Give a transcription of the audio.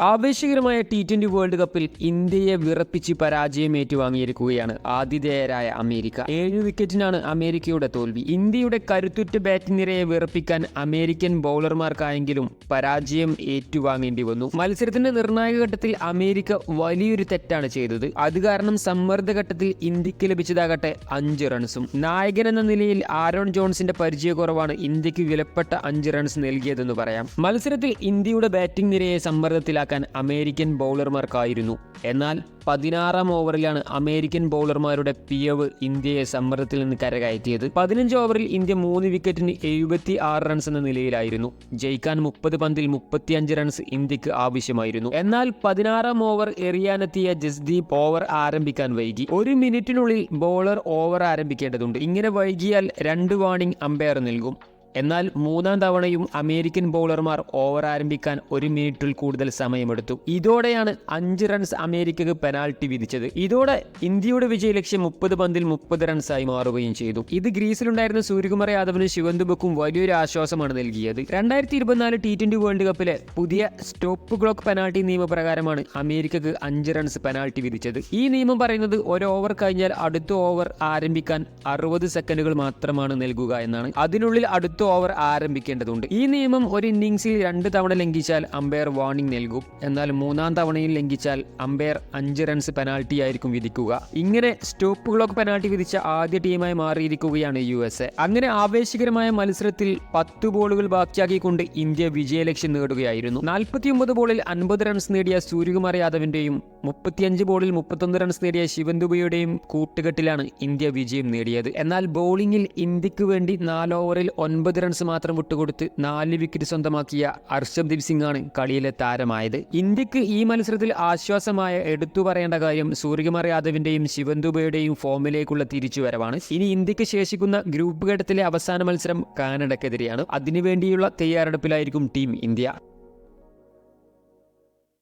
ആവേശകരമായ T twenty world കപ്പിൽ ഇന്ത്യയെ വിറപ്പിച്ച് പരാജയം ഏറ്റുവാങ്ങിയിരിക്കുകയാണ് ആതിഥേയരായ അമേരിക്ക. ഏഴ് വിക്കറ്റിനാണ് അമേരിക്കയുടെ തോൽവി. ഇന്ത്യയുടെ കരുത്തുറ്റ ബാറ്റിംഗ് നിരയെ വിറപ്പിക്കാൻ അമേരിക്കൻ ബൗളർമാർക്കായെങ്കിലും പരാജയം ഏറ്റുവാങ്ങേണ്ടി വന്നു. മത്സരത്തിന്റെ നിർണായക ഘട്ടത്തിൽ അമേരിക്ക വലിയൊരു തെറ്റാണ് ചെയ്തത്. അത് കാരണം സമ്മർദ്ദ ഘട്ടത്തിൽ ഇന്ത്യയ്ക്ക് ലഭിച്ചതാകട്ടെ അഞ്ച് റൺസും നായകൻ എന്ന നിലയിൽ ആരോൺ ജോൺസിന്റെ പരിചയക്കുറവാണ് ഇന്ത്യയ്ക്ക് വിലപ്പെട്ട അഞ്ച് റൺസ് നൽകിയതെന്ന് പറയാം. മത്സരത്തിൽ ഇന്ത്യയുടെ ബാറ്റിംഗ് നിരയെ സമ്മർദ്ദത്തിലാക്കാൻ അമേരിക്കൻ ബൗളർമാർക്കായിരുന്നു. എന്നാൽ പതിനാറാം ഓവറിലാണ് അമേരിക്കൻ ബൗളർമാരുടെ പിയവ് ഇന്ത്യയെ സമ്മർദ്ദത്തിൽ നിന്ന് കരകയറ്റിയത്. പതിനഞ്ച് ഓവറിൽ ഇന്ത്യ മൂന്ന് വിക്കറ്റിന് എഴുപത്തി ആറ് റൺസ് എന്ന നിലയിലായിരുന്നു. ജയിക്കാൻ മുപ്പത് പന്തിൽ മുപ്പത്തിയഞ്ച് റൺസ് ഇന്ത്യയ്ക്ക് ആവശ്യമായിരുന്നു. എന്നാൽ പതിനാറാം ഓവർ എറിയാനെത്തിയ ജസ്ദീപ് ഓവർ ആരംഭിക്കാൻ വൈകി. ഒരു മിനിറ്റിനുള്ളിൽ ബോളർ ഓവർ ആരംഭിക്കേണ്ടതുണ്ട്. ഇങ്ങനെ വൈകിയാൽ രണ്ട് വാണിംഗ് അമ്പയർ നൽകും. എന്നാൽ മൂന്നാം തവണയും അമേരിക്കൻ ബൗളർമാർ ഓവർ ആരംഭിക്കാൻ ഒരു മിനിറ്റിൽ കൂടുതൽ സമയമെടുത്തു. ഇതോടെയാണ് അഞ്ച് റൺസ് അമേരിക്കക്ക് പെനാൽറ്റി വിധിച്ചത്. ഇതോടെ ഇന്ത്യയുടെ വിജയ ലക്ഷ്യം മുപ്പത് പന്തിൽ മുപ്പത് റൺസായി മാറുകയും ചെയ്തു. ഇത് ഗ്രീസിലുണ്ടായിരുന്ന സൂര്യകുമാർ യാദവിന് ശിവന്തുബക്കും വലിയൊരു ആശ്വാസമാണ് നൽകിയത്. രണ്ടായിരത്തി ഇരുപത്തിനാല് ടി ട്വന്റി വേൾഡ് കപ്പിലെ പുതിയ സ്റ്റോപ്പ് ക്ലോക്ക് പെനാൽറ്റി നിയമപ്രകാരമാണ് അമേരിക്കക്ക് അഞ്ച് റൺസ് പെനാൽറ്റി വിധിച്ചത്. ഈ നിയമം പറയുന്നത് ഒരു ഓവർ കഴിഞ്ഞാൽ അടുത്ത ഓവർ ആരംഭിക്കാൻ അറുപത് സെക്കൻഡുകൾ മാത്രമാണ് നൽകുക എന്നാണ്. അതിനുള്ളിൽ അടുത്ത ഓവർ ആരംഭിക്കേണ്ടതുണ്ട്. ഈ നിയമം ഒരു ഇന്നിംഗ്സിൽ രണ്ട് തവണ ലംഘിച്ചാൽ അമ്പയർ വാർണിംഗ് നൽകും. എന്നാൽ മൂന്നാം തവണയിൽ ലംഘിച്ചാൽ അമ്പയർ അഞ്ച് റൺസ് പെനാൽറ്റി ആയിരിക്കും വിധിക്കുക. ഇങ്ങനെ സ്റ്റോപ്പ് ക്ലോക്ക് പെനാൽറ്റി വിധിച്ച ആദ്യ ടീമായി മാറിയിരിക്കുകയാണ് യു എസ് എ അങ്ങനെ ആവേശകരമായ മത്സരത്തിൽ പത്ത് ബോളുകൾ ബാക്കിയാക്കിക്കൊണ്ട് ഇന്ത്യ വിജയലക്ഷ്യം നേടുകയായിരുന്നു. നാൽപ്പത്തിയൊമ്പത് ബോളിൽ അൻപത് റൺസ് നേടിയ സൂര്യകുമാർ യാദവിന്റെയും മുപ്പത്തിയഞ്ച് ബോളിൽ മുപ്പത്തൊന്ന് റൺസ് നേടിയ ശിവൻ ദുബൈയുടെയും കൂട്ടുകെട്ടിലാണ് ഇന്ത്യ വിജയം നേടിയത്. എന്നാൽ ബൗളിംഗിൽ ഇന്ത്യയ്ക്ക് വേണ്ടി നാല് ഓവറിൽ ഒൻപത് റൺസ് മാത്രം വിട്ടുകൊടുത്ത് നാല് വിക്കറ്റ് സ്വന്തമാക്കിയ ഹർഷദ്ദീപ് സിംഗ് ആണ് കളിയിലെ താരമായത്. ഇന്ത്യയ്ക്ക് ഈ മത്സരത്തിൽ ആശ്വാസമായ എടുത്തു പറയേണ്ട കാര്യം സൂര്യകുമാർ യാദവിന്റെയും ശിവൻ ദുബൈയുടെയും ഫോമിലേക്കുള്ള തിരിച്ചുവരവാണ്. ഇനി ഇന്ത്യയ്ക്ക് ശേഷിക്കുന്ന ഗ്രൂപ്പ് ഘട്ടത്തിലെ അവസാന മത്സരം കാനഡക്കെതിരെയാണ്. അതിനുവേണ്ടിയുള്ള തയ്യാറെടുപ്പിലായിരിക്കും ടീം ഇന്ത്യ.